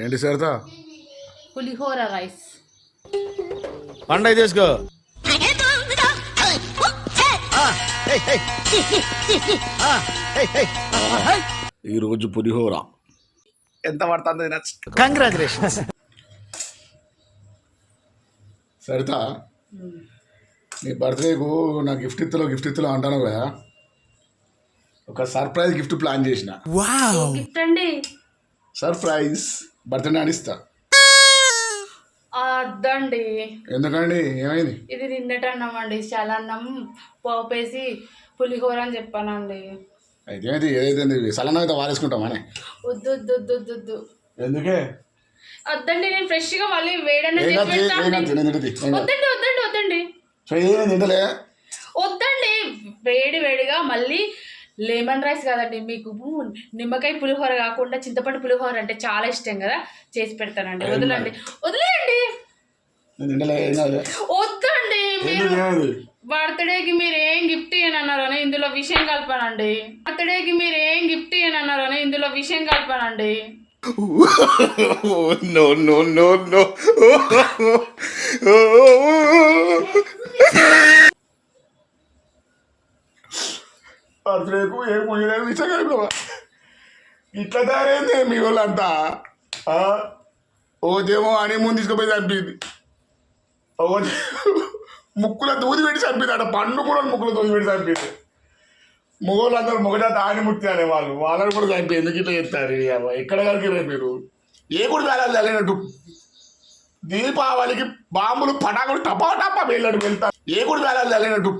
ఏంటి సరితా పులిహోర రైస్. పండగ తీసుకో. ఈరోజు పులిహోర. ఎంత పడుతుంది కంగ్రాచులేషన్స్ సరితా నీ బర్త్డేకు నా గిఫ్ట్ ఇత్తలో గిఫ్ట్ ఇత్తలో అంటాను కదా. ఒక సర్ప్రైజ్ గిఫ్ట్ ప్లాన్ చేసిన. గిఫ్ట్ అండి. సర్ప్రైజ్. బర్త్డే నాడిస్తా అద్దండి. ఎందుకండి? ఏమైంది? ఇది నిన్నటి అన్నం అండి చాలా అన్నం పోపేసి పులిహోర అని చెప్పానండి. అయితే ఏమైంది ఏదైతే సలన అయితే వారేసుకుంటామానే వద్దు వద్దు వద్దు వద్దు వద్దు. ఎందుకే? వద్దండి నేను ఫ్రెష్గా మళ్ళీ వేడన్న చేసి. వద్దండి వద్దండి వద్దండి. వద్దండి వేడి వేడిగా మళ్ళీ లెమన్ రైస్ కదండి మీకు నిమ్మకాయ పులిహోర కాకుండా చింతపండు పులిహోర అంటే చాలా ఇష్టం కదా చేసి పెడతానండి. వదలండి. వదిలేయండి వద్దండి మీరు బర్త్డేకి మీరు ఏం గిఫ్ట్ అని ఇందులో విషయం కలపానండి. బర్త్డేకి మీరు ఏం గిఫ్ట్ అని ఇందులో విషయం కలపానండి. బర్త్డేకు ఏం ముయ్యలేదు ఇచ్చగలరు ఇట్లా తయారైంది మీ వాళ్ళంతా ఆ? ఓదేమో అని ముందు తీసుకుపోయి చంపింది. ఓ ముక్కుల దూది పెట్టి చంపింది అక్కడ పండు కూడా ముక్కుల దూది పెట్టి చంపింది. మొగోళ్ళందరూ మొగజాత ఆనిముత్తి అనే వాళ్ళు వాళ్ళని కూడా చంపి ఎందుకు ఇట్లా చెప్తారు ఎక్కడ కలిగిరే మీరు? ఏ కూడా వేలాలి వెళ్ళినట్టు దీపావళికి బాంబులు పటాకులు టపా టపా వెళ్ళాడు వెళ్తారు. ఏ కూడా వేలాలి వెళ్ళినట్టు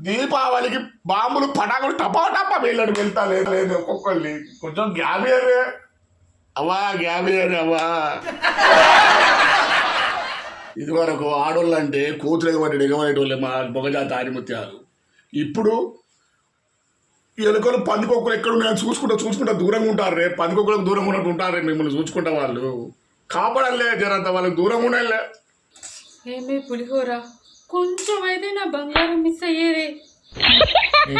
దీపావళికి బాంబులు పటాకులు టపా టపా వెళ్ళాడు వెళ్తా లేదు లేదు ఒక్కొక్కళ్ళు కొంచెం గ్యాబియరే అవ్వా గ్యాబియర్ అవ్వా. ఇది వరకు ఆడోళ్ళు అంటే కూతురు ఎగబడి ఎగబడేటోళ్ళే మా మొగజాతి ఆనిముత్యాలు ఇప్పుడు ఎలుకలు పందికొక్కలు ఎక్కడ ఉన్నాయని చూసుకుంటా చూసుకుంటా దూరంగా ఉంటారు రే పందికొక్కలకు దూరంగా ఉన్నట్టు ఉంటారు రే మిమ్మల్ని చూసుకుంటా వాళ్ళు. కాపాడలే జరంత వాళ్ళకి దూరంగా ఉండాలే. ఏమి పులిహోరా? కొంచెం అయితే నా బంగారం మిస్ అయ్యేది?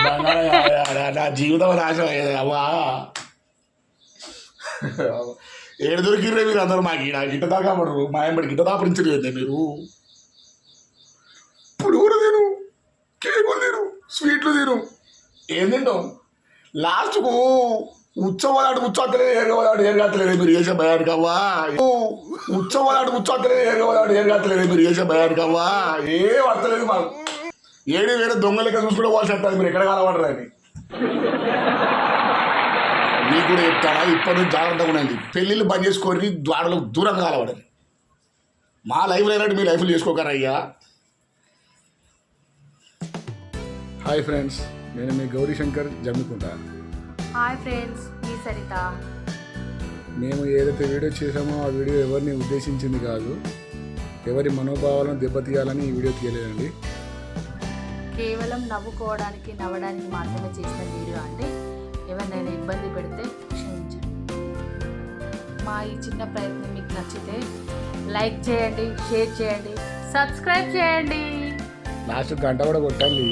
బంగారం నా జీవితం నాశనం అయ్యేది. అవ్వా ఏడు దొరికిర్రే మీరు అందరూ మాకు. ఈడ గిట్ట దాకా పడరు మా ఎంబడి గిట్ట దాపరించలేదే మీరు? పులుగురు తిను. కేకులు తిను. స్వీట్లు తిను. ఏం తింటాం లాస్ట్కు ఉత్సవాలాడు ముచ్చోత్తలేదు ఏరుగోలాడు ఏరుగాతలేదు మీరు చేసే భయానికి అవ్వా? ఉత్సవాలాడు ముచ్చోత్తలేదు ఏరుగోలాడు ఏరుగాతలేదు మీరు చేసే భయానికి అవ్వా? ఏం అర్థలేదు మాకు. ఏడు వేరే దొంగ లెక్క చూసుకుంటే వాళ్ళు చెప్తారు మీరు ఎక్కడ కలవడరు అని మీకు కూడా చెప్తారా ఇప్పటి నుంచి జాగ్రత్తగా ఉండండి. పెళ్ళిళ్ళు బంద్ చేసుకొని ద్వాడలకు దూరంగా కలవడండి మా లైఫ్లో అయినట్టు మీ లైఫ్లో చేసుకోకరా అయ్యా? హాయ్ ఫ్రెండ్స్ నేను మీ గౌరీ శంకర్ జమ్మికుంటా. హాయ్ ఫ్రెండ్స్ మీ సరిత. మేము ఏదైతే వీడియో చేసామో ఆ వీడియో ఎవరిని ఉద్దేశించింది కాదు. ఎవరి మనోభావాలను దెబ్బతీయాలని ఈ వీడియో తీయలేదండి. కేవలం నవ్వుకోవడానికి నవ్వడానికి మాత్రమే చేసిన వీడియో అండి. ఎవరినైనా ఇబ్బంది పెడితే క్షమించండి. మా ఈ చిన్న ప్రయత్నం మీకు నచ్చితే లైక్ చేయండి షేర్ చేయండి సబ్స్క్రైబ్ చేయండి. లాస్ట్ గంట కూడా కొట్టాలి